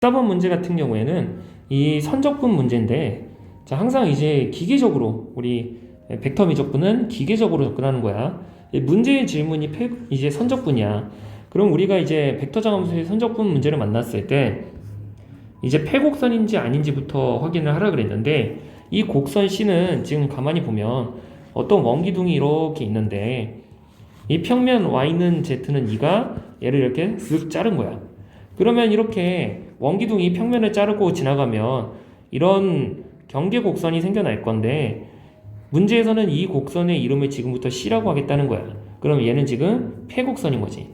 14번 문제 같은 경우에는 이 선적분 문제인데 자, 항상 이제 기계적으로 우리 벡터 미적분은 기계적으로 접근하는 거야. 이 문제의 질문이 폐- 이제 선적분이야. 그럼 우리가 이제 벡터 장함수의 선적분 문제를 만났을 때 이제 폐곡선인지 아닌지부터 확인을 하라 그랬는데 이 곡선 C는 지금 가만히 보면 어떤 원기둥이 이렇게 있는데 이 평면 Y는 Z는 E가 얘를 이렇게 쓱 자른 거야. 그러면 이렇게 원기둥이 평면을 자르고 지나가면 이런 경계 곡선이 생겨날 건데 문제에서는 이 곡선의 이름을 지금부터 C라고 하겠다는 거야. 그럼 얘는 지금 폐곡선인 거지.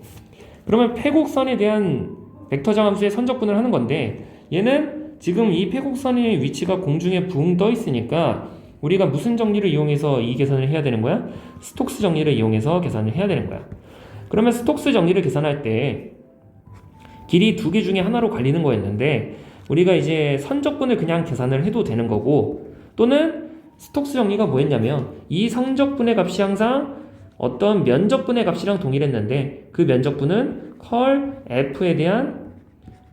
그러면 폐곡선에 대한 벡터장 함수의 선적분을 하는 건데 얘는 지금 이 폐곡선의 위치가 공중에 붕 떠 있으니까 우리가 무슨 정리를 이용해서 이 계산을 해야 되는 거야? 스톡스 정리를 이용해서 계산을 해야 되는 거야. 그러면 스톡스 정리를 계산할 때 길이 두 개 중에 하나로 갈리는 거였는데 우리가 이제 선적분을 그냥 계산을 해도 되는 거고 또는 스톡스 정리가 뭐였냐면 이 성적분의 값이 항상 어떤 면적분의 값이랑 동일했는데 그 면적분은 컬 f에 대한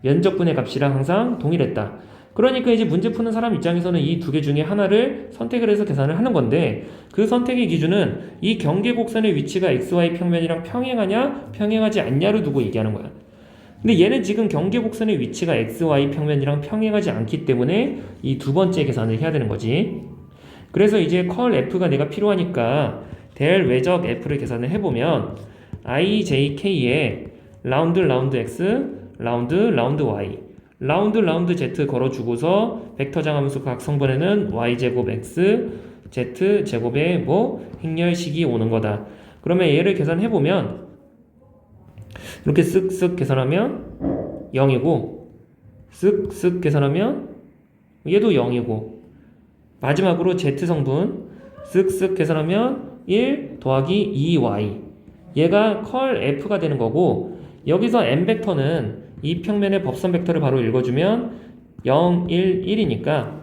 면적분의 값이랑 항상 동일했다. 그러니까 이제 문제 푸는 사람 입장에서는 이 두 개 중에 하나를 선택을 해서 계산을 하는 건데 그 선택의 기준은 이 경계 곡선의 위치가 xy 평면이랑 평행하냐 평행하지 않냐를 두고 얘기하는 거야. 근데 얘는 지금 경계 곡선의 위치가 xy 평면이랑 평행하지 않기 때문에 이 두 번째 계산을 해야 되는 거지. 그래서 이제 컬 f가 내가 필요하니까 델 외적 f를 계산을 해보면 ijk에 라운드 라운드 x 라운드 라운드 y 라운드 라운드 z 걸어주고서 벡터 장 함수 각 성분에는 y 제곱 x z 제곱의 뭐 행렬식이 오는 거다. 그러면 얘를 계산해 보면 이렇게 쓱쓱 계산하면 0이고 쓱쓱 계산하면 얘도 0이고. 마지막으로 z 성분 쓱쓱 계산하면 1 더하기 2y 얘가 컬 f가 되는 거고 여기서 m 벡터는 이 평면의 법선 벡터를 바로 읽어주면 0, 1, 1이니까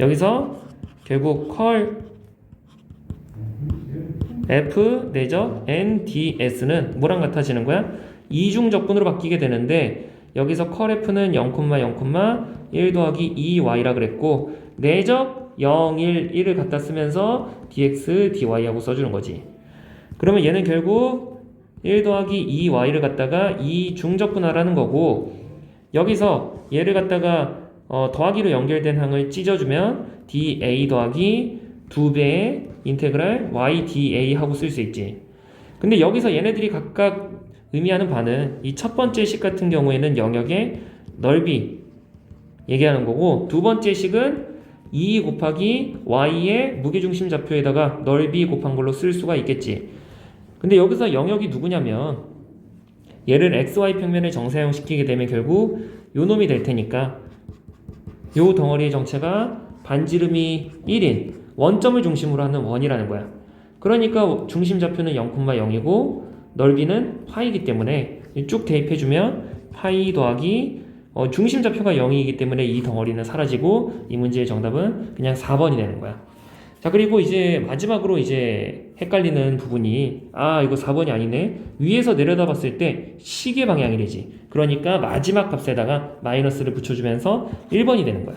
여기서 결국 컬 f 내적 n ds는 뭐랑 같아지는 거야? 이중 적분으로 바뀌게 되는데 여기서 컬 f는 0,0,1 더하기 2y라 그랬고 내적 0, 1, 1을 갖다 쓰면서 dx, dy하고 써주는 거지. 그러면 얘는 결국 1 더하기 2y를 갖다가 2 중적분하라는 거고 여기서 얘를 갖다가 어, 더하기로 연결된 항을 찢어주면 dA 더하기 2배의 인테그랄 y dA 하고 쓸 수 있지. 근데 여기서 얘네들이 각각 의미하는 바는 이 첫 번째 식 같은 경우에는 영역의 넓이 얘기하는 거고 두 번째 식은 2 곱하기 y의 무게중심 좌표에다가 넓이 곱한 걸로 쓸 수가 있겠지. 근데 여기서 영역이 누구냐면 얘를 xy 평면에 정사형시키게 되면 결국 요 놈이 될 테니까 요 덩어리의 정체가 반지름이 1인 원점을 중심으로 하는 원이라는 거야. 그러니까 중심 좌표는 0,0이고 넓이는 파이기 때문에 쭉 대입해주면 파이 더하기 어, 중심 좌표가 0이기 때문에 이 덩어리는 사라지고 이 문제의 정답은 그냥 4번이 되는 거야. 자 그리고 이제 마지막으로 이제 헷갈리는 부분이 아 이거 4번이 아니네 위에서 내려다 봤을 때 시계 방향이래지 그러니까 마지막 값에다가 마이너스를 붙여주면서 1번이 되는 거야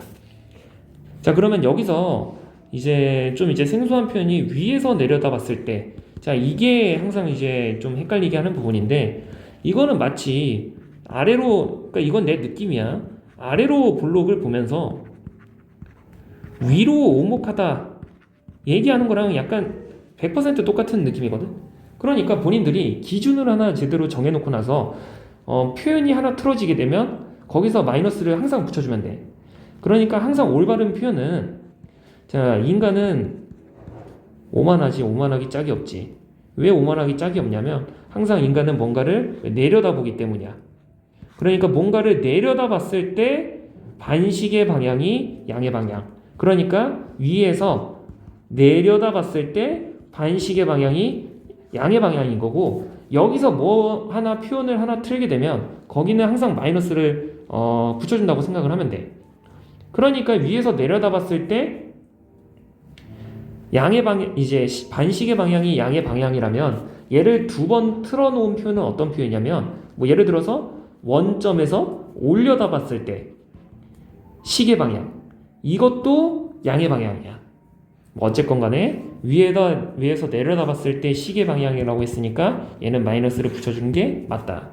자 그러면 여기서 이제 좀 이제 생소한 표현이 위에서 내려다 봤을 때 자 이게 항상 이제 좀 헷갈리게 하는 부분인데 이거는 마치 아래로 그러니까 이건 내 느낌이야 아래로 블록을 보면서 위로 오목하다 얘기하는 거랑 약간 100% 똑같은 느낌이거든. 그러니까 본인들이 기준을 하나 제대로 정해놓고 나서 어, 표현이 하나 틀어지게 되면 거기서 마이너스를 항상 붙여주면 돼. 그러니까 항상 올바른 표현은 자 인간은 오만하지 오만하기 짝이 없지. 왜 오만하기 짝이 없냐면 항상 인간은 뭔가를 내려다보기 때문이야. 그러니까 뭔가를 내려다봤을 때 반식의 방향이 양의 방향. 그러니까 위에서 내려다 봤을 때 반식의 방향이 양의 방향인 거고 여기서 뭐 하나 표현을 하나 틀게 되면 거기는 항상 마이너스를 어, 붙여준다고 생각을 하면 돼. 그러니까 위에서 내려다 봤을 때 양의 방향 이제 시- 반식의 방향이 양의 방향이라면 얘를 두 번 틀어놓은 표현은 어떤 표현이냐면 뭐 예를 들어서 원점에서 올려다 봤을 때 시계 방향 이것도 양의 방향이야. 뭐 어쨌건 간에 위에다 위에서 내려다 봤을 때 시계 방향이라고 했으니까 얘는 마이너스를 붙여준 게 맞다.